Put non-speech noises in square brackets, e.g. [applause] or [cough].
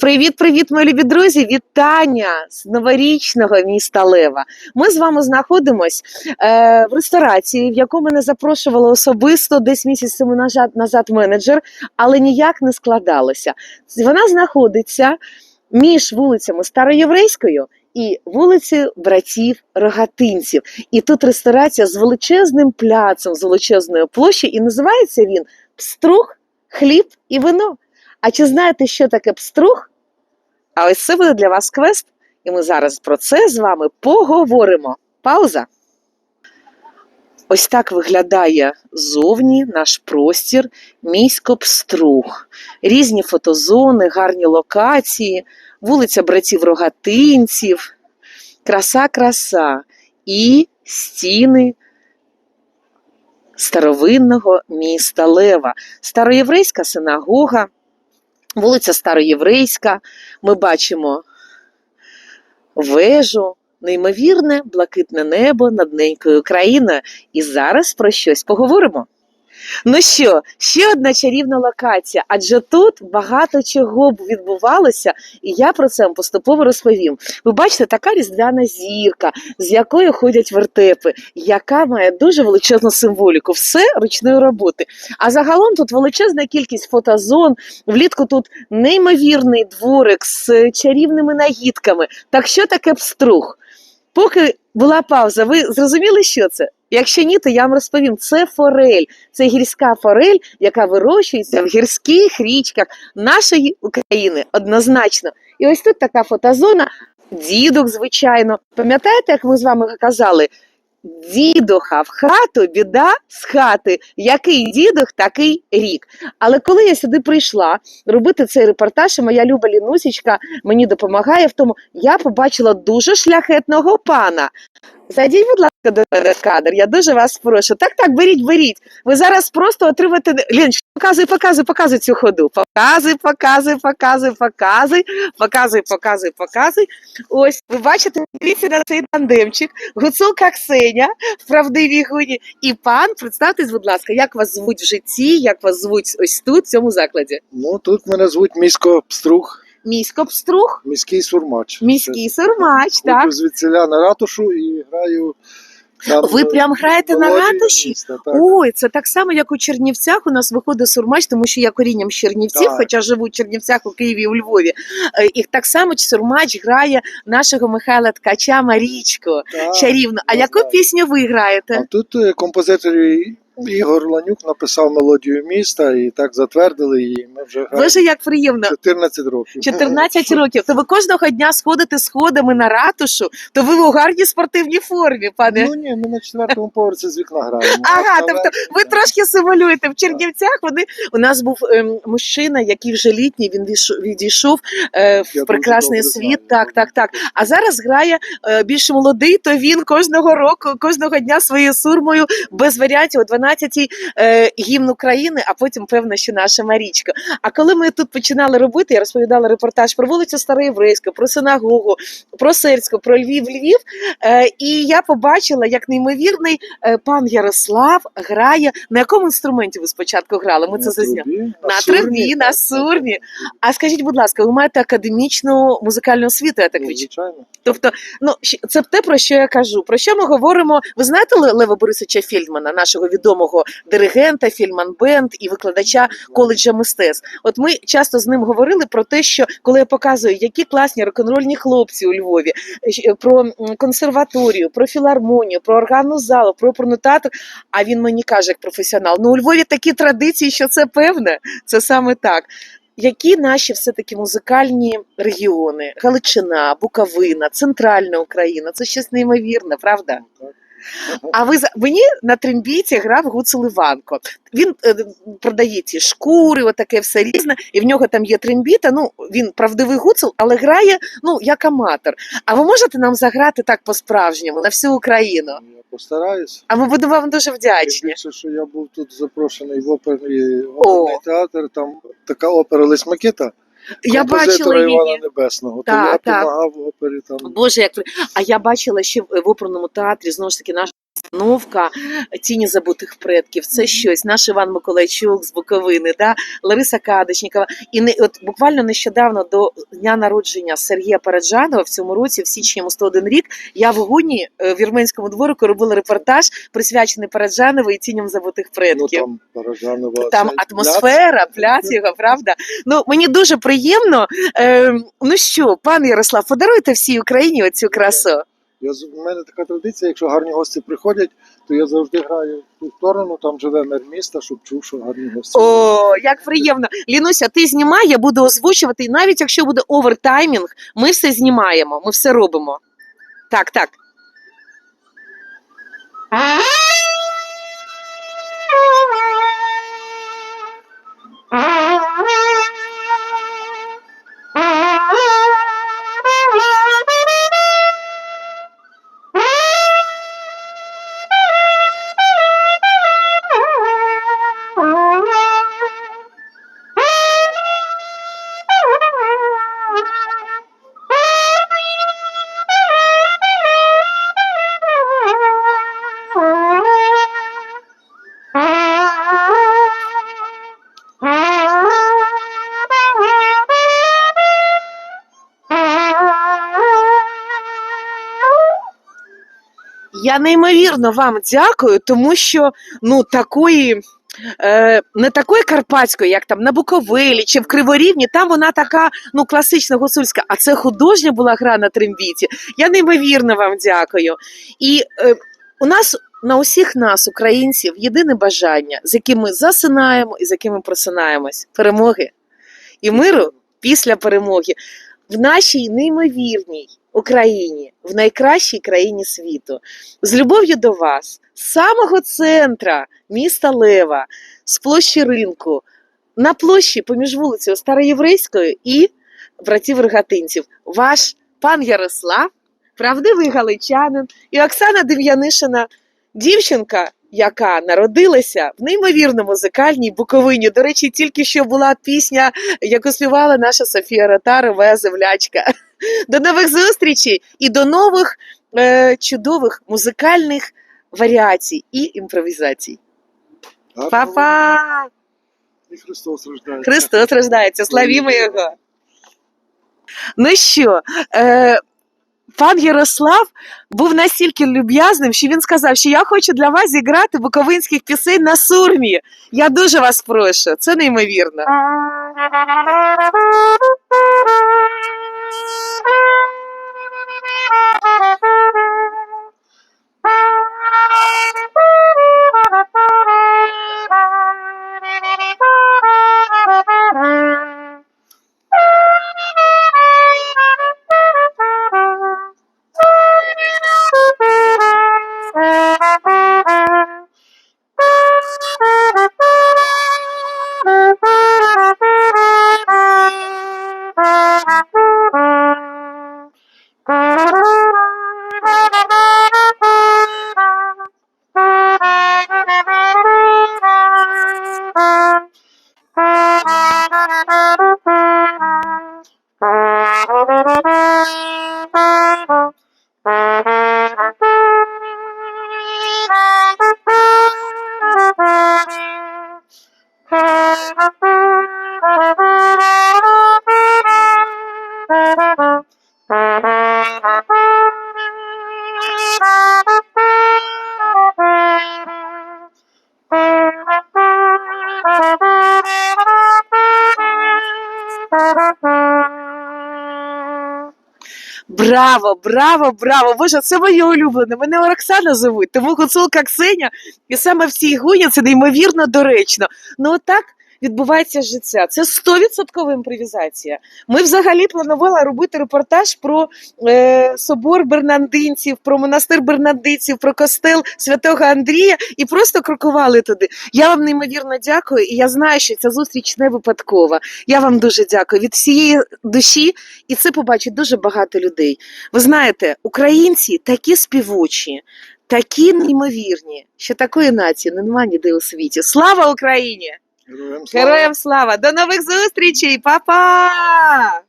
Привіт, привіт, мої любі друзі! Вітання з новорічного міста Лева. Ми з вами знаходимось е, в ресторації, в яку мене запрошувала особисто десь місяць тому назад, менеджер, але ніяк не складалося. Вона знаходиться між вулицями Староєврейською і вулицею братів Рогатинців. І тут ресторація з величезним пляцем, з величезною площею, і називається він Пструх, хліб і вино. А чи знаєте, що таке пструх? А ось це буде для вас квест, і ми зараз про це з вами поговоримо. Пауза. Ось так виглядає зовні наш простір місько пструх. Різні фотозони, гарні локації, вулиця братів Рогатинців, краса-краса і стіни старовинного міста Лева, староєврейська синагога, вулиця Староєврейська. Ми бачимо вежу, неймовірне блакитне небо над ненькою країною. І зараз про щось поговоримо. Ну що, ще одна чарівна локація, адже тут багато чого б відбувалося, і я про це вам поступово розповім. Ви бачите, така різдвяна зірка, з якою ходять вертепи, яка має дуже величезну символіку, все ручної роботи. А загалом тут величезна кількість фотозон. Влітку тут неймовірний дворик з чарівними нагідками. Так що таке пструх? Поки була пауза, ви зрозуміли, що це? Якщо ні, то я вам розповім. Це форель, це гірська форель, яка вирощується в гірських річках нашої України однозначно. І ось тут така фотозона, дідок, звичайно. Пам'ятаєте, як ми з вами казали? Дідуха в хату, біда з хати. Який дідух, такий рік. Але коли я сюди прийшла робити цей репортаж, і моя люба Лінусічка мені допомагає в тому, я побачила дуже шляхетного пана. Зайдіть, будь ласка, до кадр. Я дуже вас прошу. Так, так, беріть, беріть. Ви зараз просто отримаєте. Лін, показуй, показуй, показуй цю ходу. Показуй, показуй, показуй, показуй, показуй, показуй, показуй. Ось, ви бачите, дивіться на цей тандемчик. Гуцулка Ксеня в правдивій гуні. І пан, представтесь, будь ласка, як вас звуть в житті, як вас звуть ось тут, в цьому закладі? Ну, тут мене звуть місько Пструх, Місько Пструх, міський сурмач. міський сурмач, так? Купив звідсіля на ратушу і граю. Ви е, прям граєте на ратуші? Ой, це так само, як у Чернівцях. У нас виходить сурмач, тому що я корінням з Чернівців, Так. хоча живу в Чернівцях у Києві, у Львові. Е, І так само сурмач грає нашого Михайла Ткача Марічко. Чарівно. А яку пісню ви А граєте? тут е, композитор Ігор Ланюк написав мелодію міста і так затвердили її. Ми вже Боже, як приємно. 14 років. 14 років. То ви кожного дня сходите сходами на ратушу, то ви у гарній спортивній формі, пане. Ну ні, ми на четвертому поверсі з вікна граємо. Ага, тобто ви трошки симулюєте в Чернівцях. Вони у нас був ем, мужчина, який вже літній. Він відійшов е, в Я прекрасний світ. знаю. Так, так, так. А зараз грає е, більш молодий. То він кожного року, кожного дня своєю сурмою без варіантів 12-й е, гімн України, а потім певно, що наша Марічка. А коли ми тут починали робити, я розповідала репортаж про вулицю Староєврейську, про синагогу, про Сирську, про Львів, Львів. Е, і я побачила, як неймовірний е, пан Ярослав грає. На якому інструменті ви спочатку грали? Ми це На зазняли. трубі, На трубі, на сурмі. А скажіть, будь ласка, ви маєте академічну музикальну освіту, я так Ну, відчуваю? Тобто, ну це те, про що я кажу. Про що ми говоримо? Ви знаєте Лева Борисовича Фільдмана, нашого відомого диригента, фільман бенд і викладача коледжа мистецтв. От ми часто з ним говорили про те, що коли я показую, які класні рок-н-рольні хлопці у Львові, про консерваторію, про філармонію, про органну залу, про театр. А він мені каже, як професіонал: ну у Львові такі традиції, що це певне, це саме так. Які наші все-таки музикальні регіони? Галичина, Буковина, Центральна Україна це щось неймовірне, правда? А ви мені на трембіті грав Гуцул Іванко. Він е, продає ці шкури, отаке все різне, і в нього там є трембіта. Ну він правдивий гуцул, але грає ну як аматор. А ви можете нам заграти так по-справжньому на всю Україну? Я постараюсь. А ми будемо вам дуже вдячні. більше, що я був тут запрошений в оперний, оперний театр, там така опера Лисмакета. Я бачила її. Івана. Небесного. Та, то я та. допомагав в опері там. Боже, як а я бачила ще в в оперному театрі знову ж таки наш постановка Тіні забутих предків. Це щось. Наш Іван Миколайчук з Буковини, да? Лариса Кадочнікова. І не от буквально нещодавно до дня народження Сергія Параджанова в цьому році, в січні йому 101 рік, я в Гуні е, в Вірменському дворику робила репортаж, присвячений Параджанову і тіням забутих Ну предків. там Паражанова. Там атмосфера, пляц його, правда? Ну мені дуже приємно. Е, ну що, пан Ярослав, подаруйте всій Україні оцю красу. Я з- у мене така традиція, якщо гарні гості приходять, то я завжди граю в ту сторону, там живе мер міста, щоб чув, що гарні гості. О, як приємно. Лінуся, ти знімай, я буду озвучувати. І навіть якщо буде овертаймінг, ми все знімаємо, ми все робимо. Так, так. Я неймовірно вам дякую, тому що ну такої. Е, не такої карпатської, як там на Буковелі чи в Криворівні, там вона така ну класична гуцульська, а це художня була гра на трембіті. Я неймовірно вам дякую. І е, у нас на усіх нас, українців, єдине бажання, з яким ми засинаємо і з яким ми просинаємось перемоги і миру після перемоги в нашій неймовірній Україні, в найкращій країні світу, з любов'ю до вас, з самого центра міста Лева, з площі ринку, на площі поміж вулицею Староєврейською і братів Рогатинців, ваш пан Ярослав, правдивий галичанин і Оксана Дем'янишина, дівчинка, яка народилася в неймовірно музикальній Буковині. До речі, тільки що була пісня, яку співала наша Софія Ротарова Землячка. [laughs] До нових зустрічей і до нових е, чудових музикальних варіацій і імпровізацій. Па-па! І Христос рождається. Христос рождається, славімо Його. Ну що, е, пан Ярослав був настільки люб'язним, що він сказав, що я хочу для вас зіграти буковинських пісень на сурмі. Я дуже вас прошу, це неймовірно. Браво, браво, браво! Боже, це моє улюблене. Мене Оксана зовуть, тому гуцулка Ксеня. І саме в цій гуні це неймовірно доречно. Ну отак відбувається життя. Це 100% імпровізація. Ми взагалі планували робити репортаж про е, собор бернандинців, про монастир бернандинців, про костел святого Андрія і просто крокували туди. Я вам неймовірно дякую, і я знаю, що ця зустріч не випадкова. Я вам дуже дякую від всієї душі, і це побачить дуже багато людей. Ви знаєте, українці такі співучі, такі неймовірні, що такої нації немає ніде у світі. Слава Україні! Героям слава. Героям слава! До нових зустрічей! Па-па!